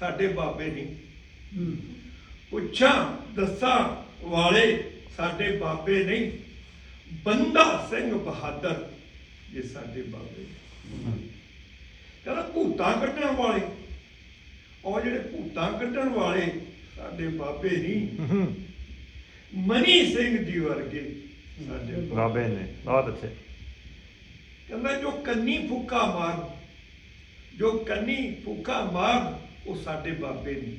ਸਾਡੇ ਬਾਬੇ ਨਹੀਂ। ਪੁੱਛਾਂ ਦੱਸਾਂ ਵਾਲੇ ਸਾਡੇ ਬਾਬੇ ਨਹੀਂ। ਬੰਦਾ ਸਿੰਘ ਬਹਾਦਰ ਇਹ ਸਾਡੇ ਬਾਬੇ ਨੇ। ਕਹਿੰਦਾ ਭੂਤਾਂ ਕੱਢਣ ਵਾਲੇ। ਉਹ ਜਿਹੜੇ ਭੂਤਾਂ ਕੱਢਣ ਵਾਲੇ ਸਾਡੇ ਬਾਬੇ ਨਹੀਂ। ਮਨੀ ਸਿੰਘ ਜੀ ਵਰਗੇ ਸਾਡੇ ਬਾਬੇ। ਬਾਬੇ ਨੇ ਬਹੁਤ ਅੱਛੇ। ਕਹਿੰਦਾ ਜੋ ਕੰਨੀ ਫੁੱਕਾ ਮਾਰ ਜੋ ਕੰਨੀ ਫੁੱਕਾ ਮਾਰ ਉਹ ਸਾਡੇ ਬਾਬੇ ਨੇ।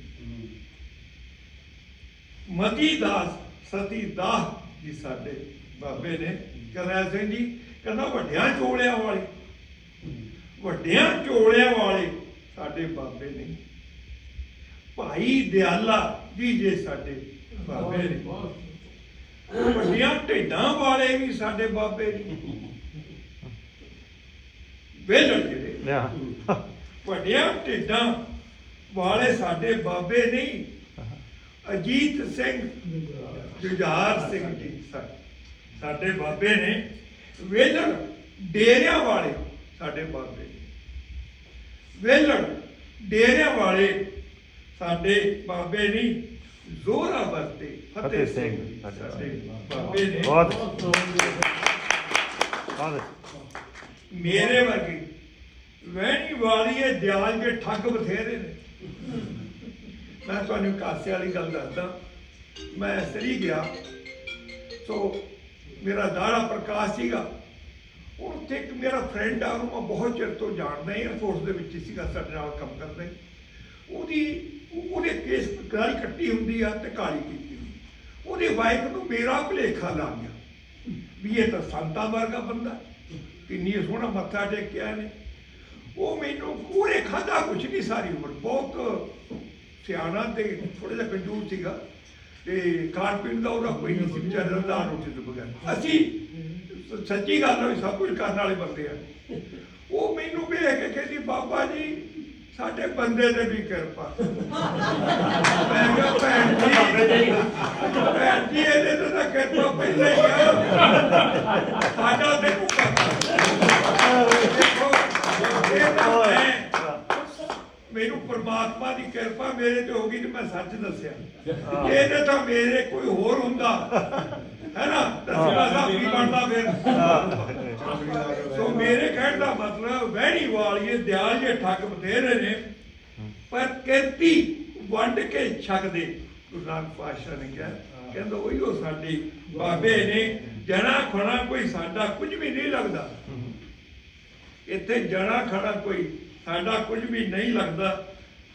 ਮਤੀ ਦਾਸ ਸਤੀ ਦਾਸ ਜੀ ਸਾਡੇ ਬਾਬੇ ਨੇ। ਕਰਨੈਲ ਸਿੰਘ ਜੀ ਕਹਿੰਦਾ ਵੱਡਿਆਂ ਚੋਲਿਆਂ ਵਾਲੇ ਵੱਡਿਆਂ ਚੋਲਿਆਂ ਵਾਲੇ ਸਾਡੇ ਬਾਬੇ ਨੇ। ਭਾਈ ਦਿਆਲਾ ਜੀ ਜੇ ਸਾਡੇ ਬਾਬੇ ਨੇ। ਵੱਡੀਆਂ ਢੇਡਾਂ ਵਾਲੇ ਵੀ ਸਾਡੇ ਬਾਬੇ ਨੇ। ਵੇਲਣ ਜਿਹੜੇ। ਵੱਡੀਆਂ ਢੇਡਾਂ ਵਾਲੇ ਸਾਡੇ ਬਾਬੇ ਨਹੀਂ। ਅਜੀਤ ਸਿੰਘ ਜੁਝਾਰ ਸਿੰਘ ਜੀ ਸਾਡੇ ਬਾਬੇ ਨੇ ਵੇਲਣ ਡੇਰਿਆਂ ਵਾਲੇ ਸਾਡੇ ਬਾਬੇ ਨੇ। ਵੇਲਣ ਡੇਰਿਆਂ ਵਾਲੇ ਸਾਡੇ ਬਾਬੇ ਨਹੀਂ ਜ਼ੋਰਾ ਵਰਤੇ ਫਤਿਹ ਸਿੰਘ ਸਾਡੇ ਬਾਬੇ। ਨੇ। ਬਹੁਤ। ਮੇਰੇ ਵਰਗੀ ਵਹਿਣੀ ਵਾਲੀ ਇਹ ਦਿਆਲ ਦੇ ਠੱਗ ਬਥੇਰੇ ਨੇ। ਮੈਂ ਤੁਹਾਨੂੰ ਕਾਸੇ ਵਾਲੀ ਗੱਲ ਦੱਸਦਾ। ਮੈਂ ਸਰੀ ਗਿਆ। ਸੋ ਮੇਰਾ ਦਾੜਾ ਪ੍ਰਕਾਸ਼ ਸੀਗਾ। ਉਹ ਉੱਥੇ ਇੱਕ ਮੇਰਾ ਫਰੈਂਡ ਆ, ਉਹਨੂੰ ਮੈਂ ਬਹੁਤ ਚਿਰ ਤੋਂ ਜਾਣਦਾ 에ਅਰ ਫੋਰਸ ਦੇ ਵਿੱਚ ਸੀਗਾ, ਸਾਡੇ ਨਾਲ ਕੰਮ ਕਰਦਾ। ਹੀ। ਉਹਦੀ, ਉਹਦੇ ਕੇਸ ਗਾਲੀ ਕੱਟੀ ਹੁੰਦੀ ਆ ਤੇ ਕਾਲੀ ਕੀਤੀ ਹੁੰਦੀ। ਉਹਦੀ ਵਾਈਫ ਨੂੰ ਮੇਰਾ ਭੁਲੇਖਾ ਲੱਗ ਗਿਆ। ਵੀ ਇਹ ਤਾਂ ਸੰਤਾਂ ਵਰਗਾ ਬੰਦਾ। ਕਿੰਨੀ ਸੋਹਣਾ ਮੱਥਾ ਟੇਕਿਆ ਨੇ ਉਹ ਮੈਨੂੰ ਪੂਰੇ ਖਾਦਾ ਕੁਛ ਨਹੀਂ ਸਾਰੀ ਉਮਰ। ਬਹੁਤ ਸਿਆਣਾ ਤੇ ਥੋੜਾ ਜਿਹਾ ਕੰਜੂਸ ਸੀਗਾ ਤੇ ਖਾਣ ਪੀਣ ਦਾ ਉਹਦਾ ਕੋਈ ਨਹੀਂ ਸੀ, ਵਿਚਾਰਾ ਰੰਦਾ ਰੋਟੀ ਤੋਂ ਬਗੈਰ ਅਸੀਂ ਸੱਚੀ ਗੱਲ ਹੋਈ, ਸਭ ਕੁਝ ਕਰਨ ਵਾਲੇ ਬੰਦੇ ਆ। ਉਹ ਮੈਨੂੰ ਵੇਖ ਕੇ ਕਹਿੰਦੀ, ਬਾਬਾ ਜੀ, ਸਾਡੇ ਬੰਦੇ ਤੇ ਵੀ ਕਿਰਪਾ। ਮੈਂ ਕਿਹਾ, ਭੈਣ ਜੀ ਭੈਣ ਜੀ, ਇਹਦੇ ਤੇ ਤਾਂ ਕਿਰਪਾ ਪਹਿਲਾਂ ਮੈਨੂੰ ਪ੍ਰਮਾਤਮਾ ਦੀ ਕਿਰਪਾ ਮੇਰੇ ਤੇ ਹੋ ਗਈ ਤੇ ਮੈਂ ਸੱਚ ਦੱਸਿਆ। ਇਹਦੇ ਤਾਂ ਮੇਰੇ ਕੋਈ ਹੋਰ ਹੁੰਦਾ। ਹੈ ਨਾ? ਦੱਸਿਆ ਸਾਹਿਬ ਕੀ ਬਣਦਾ ਫਿਰ? ਸੋ ਮੇਰੇ ਕਹਿਣ ਦਾ ਮਤਲਬ ਵਹਿਣੀ ਵਾਲੀਏ ਦਿਆਲ ਜੇ ਠੱਗ ਬਥੇਰੇ ਨੇ, ਪਰ ਕਿਰਤੀ ਵੰਡ ਕੇ ਛਕਦੇ। ਗੁਰੂ ਨਾਨਕ ਪਾਤਸ਼ਾਹ ਨੇ ਕਿਹਾ, ਕਹਿੰਦਾ, ਉਹੀ ਉਹ ਸਾਡੇ ਬਾਬੇ ਨੇ, ਜਣਾ ਖਣਾ ਕੋਈ ਸਾਡਾ ਕੁਝ ਵੀ ਨਹੀਂ ਲੱਗਦਾ। ਇੱਥੇ ਜਣਾ ਖੜਾ ਕੋਈ ਸਾਡਾ ਕੁਝ ਵੀ ਨਹੀਂ ਲੱਗਦਾ।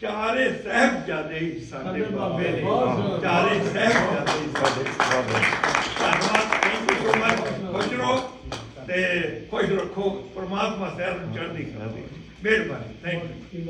ਚਾਰੇ ਸਹਿਬਜ਼ਾਦੇ ਹੀ ਸਾਡੇ ਬਾਬੇ ਨੇ। ਚਾਰੇ ਸਹਿਬਜ਼ਾਦੇ ਹੀ ਸਾਡੇ ਬਾਬੇ। ਧੰਨਵਾਦ। ਥੈਂਕ ਯੂ ਸੋ ਮਚ ਖੁਸ਼ ਰਹੋ ਤੇ ਖੁਸ਼ ਰੱਖੋ। ਪ੍ਰਮਾਤਮਾ ਸਹਿਰ ਨੂੰ ਚੜ੍ਹਦੀ ਕਲਾ ਦੇ ਮਿਹਰਬਾਨੀ। Thank you.